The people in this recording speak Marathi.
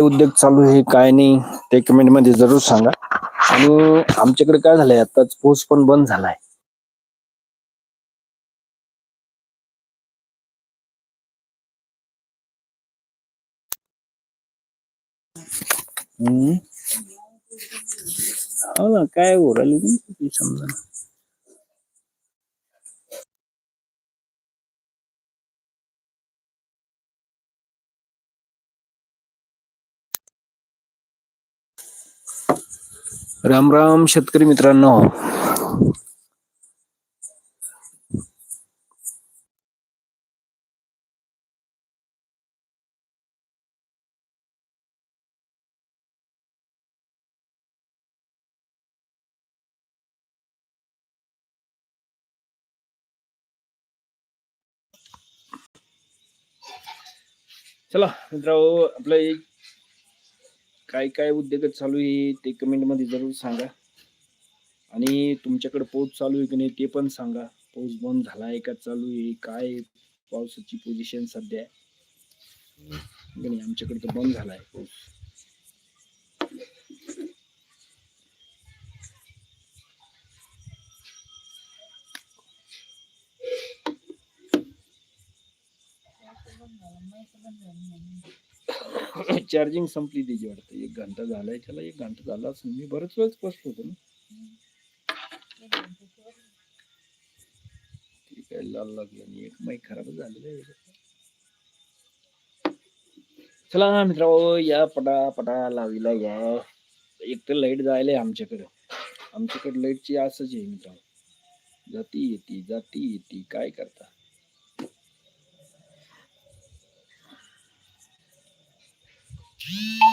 उद्योग चालू आहे काय नाही ते कमेंटमध्ये जरूर सांगा. आणि आमच्याकडे काय झालंय आताच पाऊस पण बंद झालाय. हम्म. हो ना काय ओरडली समजा. राम राम शेतकरी मित्रांनो चला मित्रांनो आपलं एक काय काय उद्योग चालू आहे ते कमेंटमध्ये जरूर सांगा. आणि तुमच्याकडे पाऊस चालू आहे की नाही ते पण सांगा. पाऊस बंद झाला आहे का चालू आहे काय पावसाची पोझिशन सध्या. आहे? नाही आमच्याकडे तर बंद झाला आहे पाऊस चार्जिंग संपली त्याची वाटतं. एक घंटा झालाय त्याला एक घंटा झाला असेल मी बरेच वेळ बसलो होतो ना. ठीक काय लाल लागली आणि एक माईक खराब झालेलं आहे. चला मित्रा या पटा पटा लावीला या. एक तर लाइट जायला आमच्याकडे. आमच्याकडे लाईटची असंच आहे मित्रा जाती येते जाती येते. काय करता? Música